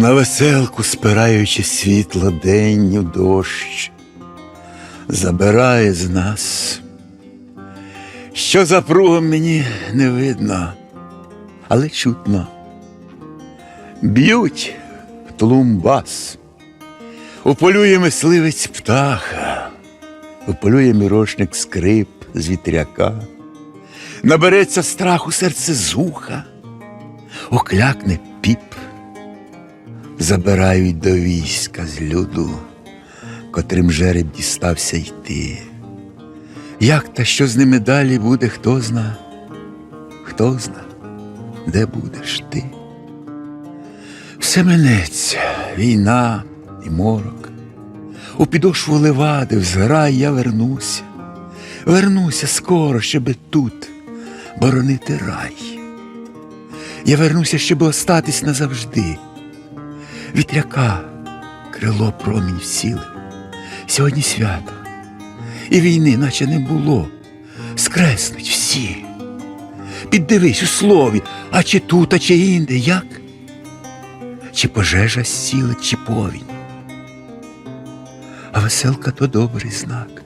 веселку, спираючи світло день у дощ, забирає з нас. Що за пругом мені не видно, але чутно. Б'ють тлумбас, уполює мисливець птаха, уполює мірошник скрип з вітряка, набереться страху серце зуха, оклякне піп, забирають до війська з люду, котрим жереб дістався йти. Як та що з ними далі буде, хто зна, хто зна, де будеш ти? Все минеться, війна і морок. У підошву левади, в зграй я вернуся. Вернуся скоро, щоби тут боронити рай. Я вернуся, щоб остатись назавжди. Вітряка, крило промінь всілив. Сьогодні свято, і війни, наче не було. Скреснуть всі. Піддивись у слові, а чи тут, а чи інде, як? Чи пожежа сілить, чи повінь. А веселка то добрий знак.